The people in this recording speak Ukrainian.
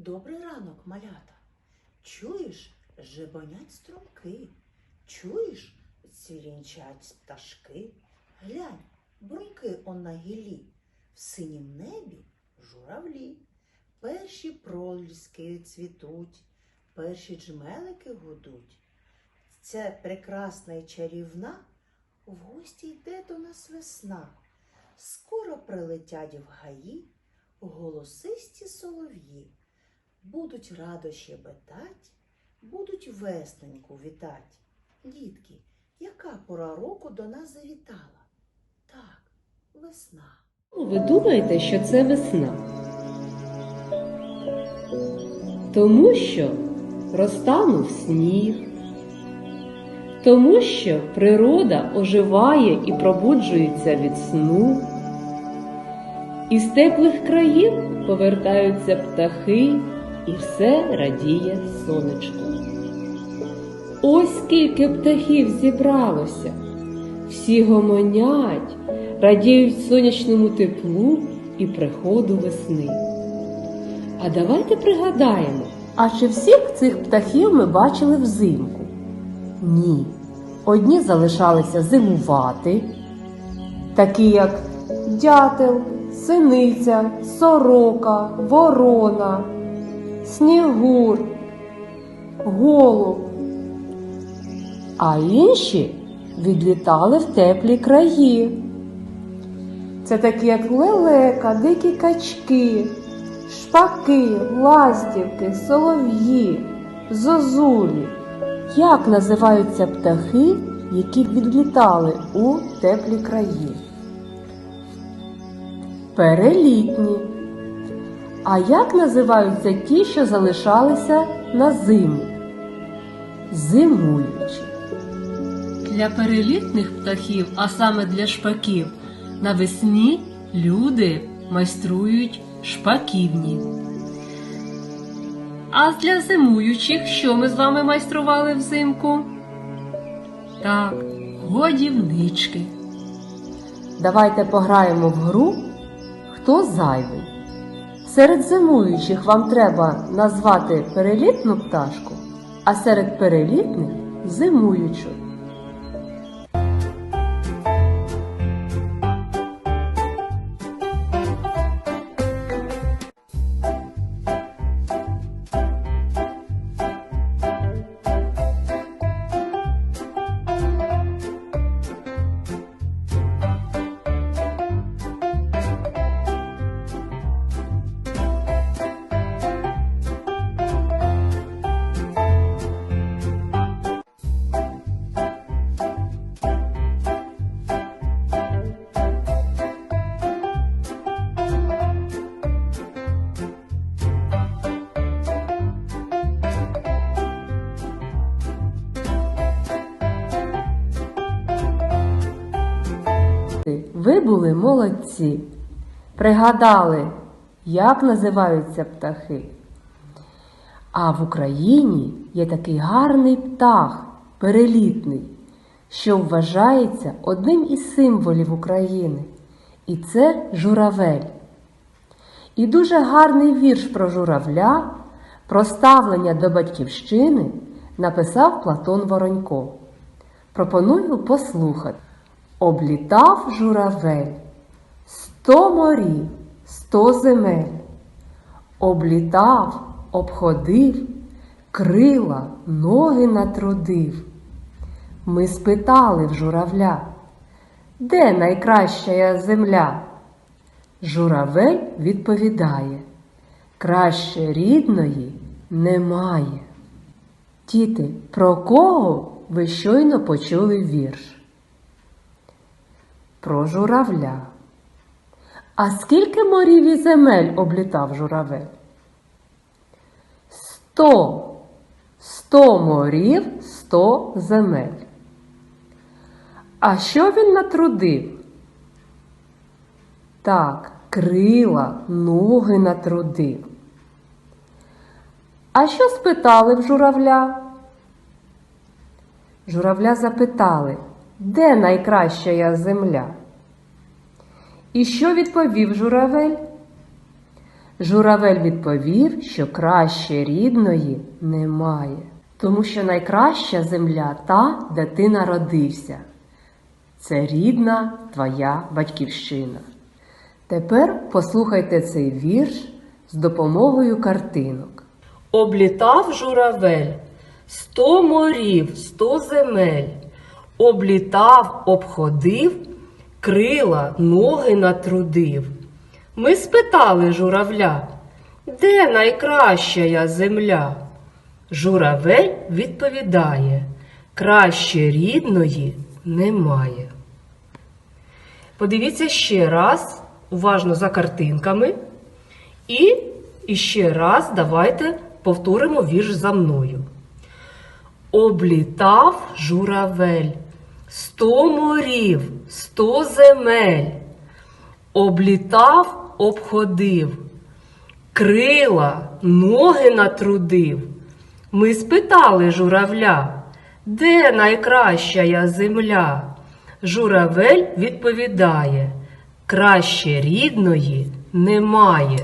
Добрий ранок, малята. Чуєш, жебонять струмки, чуєш, цвірінчать пташки. Глянь, бруньки он на гіллі, в синім небі журавлі. Перші проліски цвітуть, перші джмелики гудуть. Ця прекрасна і чарівна в гості йде до нас весна. Скоро прилетять в гаї голосисті солов'ї. Будуть радо щебетать, будуть весненьку вітать. Дітки, яка пора року до нас завітала? Так, весна. Ви думаєте, що це весна? Тому що розтанув сніг, тому що природа оживає і пробуджується від сну. Із теплих країв повертаються птахи, і все радіє сонечко. Ось скільки птахів зібралося, всі гомонять, радіють сонячному теплу і приходу весни. А давайте пригадаємо, а чи всіх цих птахів ми бачили взимку? Ні. Одні залишалися зимувати, такі як дятел, синиця, сорока, ворона, снігур, голуб. А інші відлітали в теплі краї. Це такі як лелека, дикі качки, шпаки, ластівки, солов'ї, зозулі. Як називаються птахи, які відлітали у теплі краї? Перелітні. А як називаються ті, що залишалися на зиму? Зимуючі. Для перелітних птахів, а саме для шпаків, навесні люди майструють шпаківні. А для зимуючих, що ми з вами майстрували взимку? Так, годівнички. Давайте пограємо в гру Хто зайвий. Серед зимуючих вам треба назвати перелітну пташку, а серед перелітних зимуючу. Ви були молодці. Пригадали, як називаються птахи. А в Україні є такий гарний птах, перелітний, що вважається одним із символів України. І це журавель. І дуже гарний вірш про журавля, про ставлення до батьківщини написав Платон Воронько. Пропоную послухати. Облітав журавель сто морів, сто земель. Облітав, обходив, крила, ноги натрудив. Ми спитали в журавля, де найкраща земля? Журавель відповідає, краще рідної немає. Діти, про кого ви щойно почули вірш? Про журавля. А скільки морів і земель облітав журавель? Сто. Сто морів, сто земель. А що він натрудив? Так, крила, ноги натрудив. А що спитали в журавля? Журавля запитали, де найкраща земля? І що відповів журавель? Журавель відповів, що краще рідної немає, тому що найкраща земля та, де ти народився. Це рідна твоя батьківщина. Тепер послухайте цей вірш з допомогою картинок. Облітав журавель сто морів, сто земель. Облітав, обходив, крила, ноги натрудив. Ми спитали журавля, де найкраща земля? Журавель відповідає, краще рідної немає. Подивіться ще раз, уважно за картинками. І іще раз давайте повторимо вірш за мною. Облітав журавель сто морів, сто земель. Облітав, обходив, крила, ноги натрудив. Ми спитали журавля, де найкраща земля? Журавель відповідає, краще рідної немає.